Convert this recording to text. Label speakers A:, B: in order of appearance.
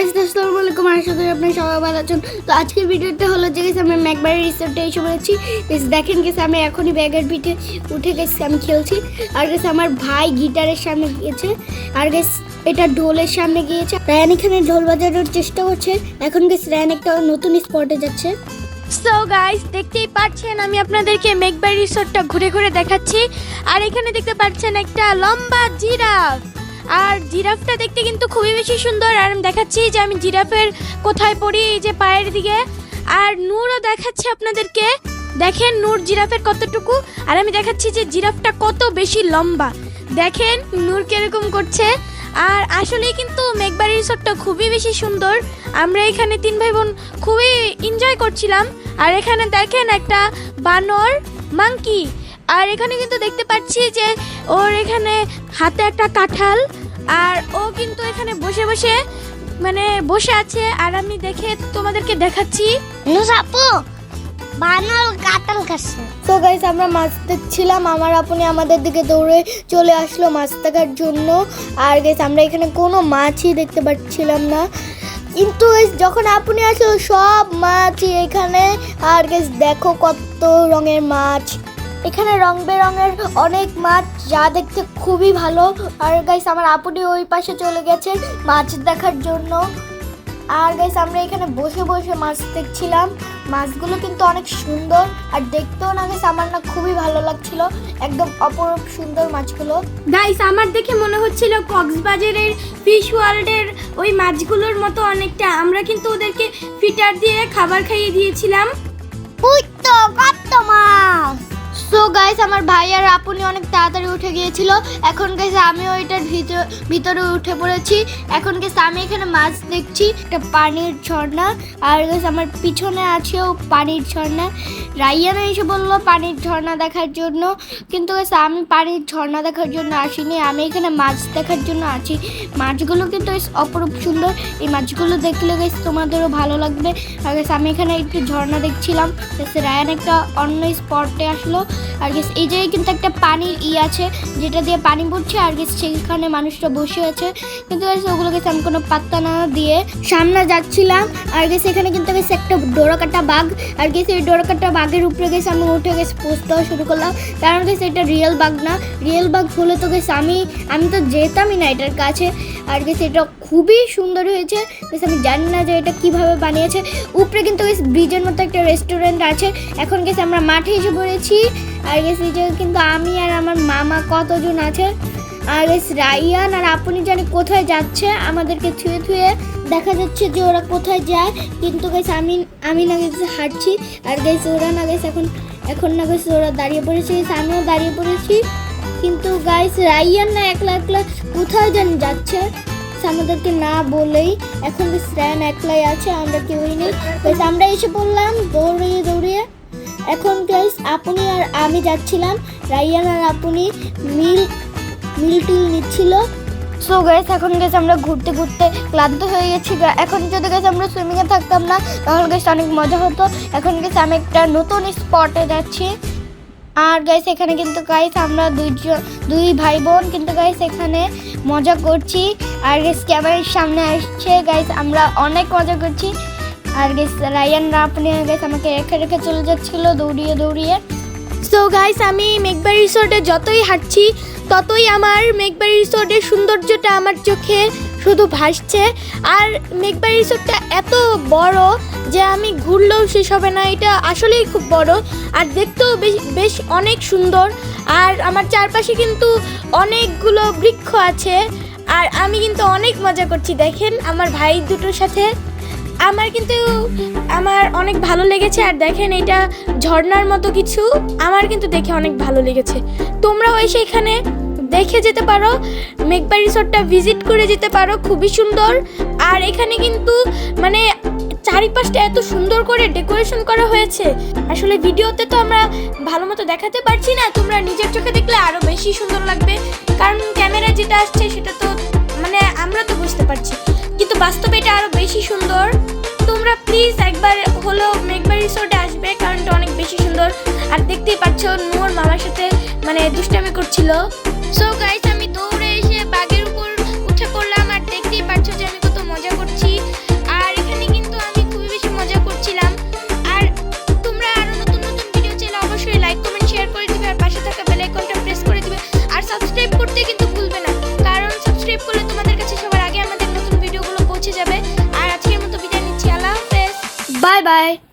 A: Guys আসসালামু আলাইকুম। আশা করি আপনারা সবাই ভালো আছেন। তো আজকের ভিডিওটা হলো যে গেছে আমি ম্যাকবারি রিসোর্টে এসে বলেছি দেখেন গেছে আমি এখনই ব্যাগের পিঠে উঠে গেছি আমি খেলছি। আর গেছে আমার ভাই গিটারের সামনে গিয়েছে। আর গেছে এটা ঢোলের সামনে গিয়েছে। রায়ান এখানে ঢোল বাজানোর চেষ্টা করছে। এখন গেছে রায়ান একটা নতুন স্পটে যাচ্ছে।
B: সো গাইস দেখতেই পাচ্ছেন, আমি আপনাদেরকে মেঘবাই রিসোর্টটা ঘুরে ঘুরে দেখাচ্ছি। আর এখানে দেখতে পাচ্ছেন একটা লম্বা জিরাফ। আর জিরাফটা দেখতে কিন্তু খুবই বেশি সুন্দর। আর আমি দেখাচ্ছি যে আমি জিরাফের কোথায় পড়ি, এই যে পায়ের দিকে। আর নূরও দেখাচ্ছি আপনাদেরকে। দেখেন নূর জিরাফের কতটুকু। আর আমি দেখাচ্ছি যে জিরাফটা কত বেশি লম্বা। দেখেন নূর কীরকম করছে। আর আসলেই কিন্তু মেঘবাড়ি রিসোর্টটা খুবই বেশি সুন্দর। আমরা এখানে তিন ভাই বোন খুবই এনজয় করছিলাম। আর এখানে দেখেন একটা বানর মাংকি আর এখানে কিন্তু দেখতে পাচ্ছি যে ওর এখানে হাতে একটা কাঁঠাল। আর ও কিন্তু এখানে বসে বসে মানে বসে আছে আর আমি দেখে তোমাদেরকে দেখাচ্ছি।
A: বানর কাটাল খাচ্ছে তো গাইস আমরা মাছ দেখছিলাম আমার আপনি আমাদের দিকে দৌড়ে চলে আসলো মাছ দেখার জন্য। আর গাইস আমরা এখানে কোনো মাছই দেখতে পাচ্ছিলাম না। কিন্তু যখন আপনি আসলো সব মাছই এখানে। আর গাইস দেখো কত রঙের মাছ। এখানে রং বেরঙের অনেক মাছ যা দেখতে খুবই ভালো। আর গাইস আমার আপনি ওই পাশে চলে গেছে মাছ দেখার জন্য। আর গাইস আমরা এখানে বসে বসে মাছ দেখছিলাম। মাছগুলো কিন্তু অনেক সুন্দর আর দেখতেও না গাইস আমার না খুবই ভালো লাগছিল। একদম অপরূপ সুন্দর মাছগুলো।
B: গাইস আমার দেখে মনে হচ্ছিল কক্সবাজারের ফিশ ওয়ার্ল্ডের ওই মাছগুলোর মতো অনেকটা। আমরা কিন্তু ওদেরকে ফিটার দিয়ে খাবার খাইয়ে দিয়েছিলাম।
A: গাইস আমার ভাই আর আপনি অনেক তাড়াতাড়ি উঠে গিয়েছিল। এখন গাইস আমিও ওইটার ভিতর, ভিতরে উঠে পড়েছি। এখন গাইস আমি এখানে মাছ দেখছি, একটা পানির ঝর্ণা। আর গাইস আমার পিছনে আছেও পানির ঝর্ণা। রাইয়ানা এসে বলল পানির ঝর্ণা দেখার জন্য। কিন্তু গাইস আমি পানির ঝর্ণা দেখার জন্য আসিনি। আমি এখানে মাছ দেখার জন্য আছি। মাছগুলো কিন্তু অপরূপ সুন্দর। এই মাছগুলো দেখলে গাইস তোমাদেরও ভালো লাগবে। আর গাইস আমি এখানে একটু ঝর্ণা দেখছিলাম। গাইস রায়ান একটা অন্য স্পটে আসলো। আর গেস এই জায়গায় কিন্তু একটা পানির ই আছে, যেটা দিয়ে পানি পড়ছে আর গেস সেখানে মানুষটা বসে আছে। কিন্তু গেছে ওগুলো গেছে আমি কোনো পাত্তা না দিয়ে সামনে যাচ্ছিলাম, আর গেছে এখানে কিন্তু গেছে একটা ডোরাকাটা বাঘ, আর গেছে এই ডোরাকাটা বাঘের উপরে গেছে আমি উঠে গেছে পোস্ট দেওয়া শুরু করলাম। কারণ গেছে এটা রিয়েল বাঘ না রিয়েল বাঘ হলে তো গেছে আমি আমি তো যেতামই না এটার কাছে। আর গেছে এটা খুবই সুন্দর হয়েছে গেছে আমি জানি না যে এটা কীভাবে বানিয়েছে। উপরে কিন্তু গেছে ব্রিজের মতো একটা রেস্টুরেন্ট আছে, এখন গেছে আমরা মাঠে এসে পড়েছি। আর গেছে যে কিন্তু আমি আর আমার মামা কতজন আছে? আর রাইয়ান আর আপনি জানি কোথায় যাচ্ছে? আমাদেরকে থুয়ে থুয়ে দেখা যাচ্ছে যে ওরা কোথায় যায়। কিন্তু গেছে আমি আমি না গেছে হাঁটছি। আর গেছে ওরা না গেছে এখন এখন না গেছে ওরা দাঁড়িয়ে পড়েছে। আমিও দাঁড়িয়ে পড়েছি। কিন্তু গাইস রাইয়ান না একলা একলা কোথায় জানি যাচ্ছে? আমাদেরকে না বলেই এখন রায়ান একলাই আছে, আমরা কেউই নেই। আমরা এসে পড়লাম, দৌড়িয়ে দৌড়িয়ে। এখন গাইস আপনি আর আমি যাচ্ছিলাম। রাইয়ান আর আপনি মিল মিল টিল নিচ্ছিল। সো গাইস এখন গেছে আমরা ঘুরতে ঘুরতে ক্লান্ত হয়ে গেছি। এখন যদি গেছে আমরা সুইমিংয়ে থাকতাম না, তাহলে গেছে অনেক মজা হতো। এখন গেছে আমি একটা নতুন স্পটে যাচ্ছি। আর গাইস এখানে কিন্তু গাইস আমরা দুইজন, দুই ভাই বোন কিন্তু গাইস এখানে মজা করছি। আর গাইস ক্যামেরার সামনে আসছে। গাইস আমরা অনেক মজা করছি। আর গাইস রায়ান আপনি গাইস আমাকে রেখে রেখে চলে যাচ্ছিল, দৌড়িয়ে দৌড়িয়ে।
B: সো গাইস আমি মেঘবাড়ি রিসোর্টে যতই হাঁটছি, ততই আমার মেঘবাড়ি রিসোর্টের সৌন্দর্যটা আমার চোখে শুধু ভাসছে। আর মেঘবাড়ি রিসোর্টটা এত বড় যে আমি ঘুরলেও শেষ হবে না, এটা আসলেই খুব বড়। আর দেখতেও বেশ বেশ অনেক সুন্দর। আর আমার চারপাশে কিন্তু অনেকগুলো বৃক্ষ আছে। আর আমি কিন্তু অনেক মজা করছি, দেখেন আমার ভাই দুটোর সাথে। আমার কিন্তু আমার অনেক ভালো লেগেছে আর দেখেন এটা ঝর্ণার মতো কিছু, আমার কিন্তু দেখে অনেক ভালো লেগেছে। তোমরাও এসে এখানে দেখে যেতে পারো মেঘবাড়ি রিসোর্টটা ভিজিট করে যেতে পারো, খুবই সুন্দর। আর এখানে কিন্তু মানে চারিপাশটা এত সুন্দর করে ডেকোরেশন করা হয়েছে। আসলে ভিডিওতে তো আমরা ভালো মতো দেখাতে পারছি না, তোমরা নিজের চোখে দেখলে আরও বেশি সুন্দর লাগবে। কারণ ক্যামেরা যেটা আসছে সেটা তো মানে আমরা তো বুঝতে পারছি। বাস্তবে এটা আরও বেশি সুন্দর। তোমরা প্লিজ একবার হলো মেঘবা রিসোর্টে আসবে, কারণ এটা অনেক বেশি সুন্দর। আর দেখতেই পাচ্ছ নূর মামার সাথে মানে দুষ্টামি করছিল। সো গাইস আমি দৌড়ে
A: bye.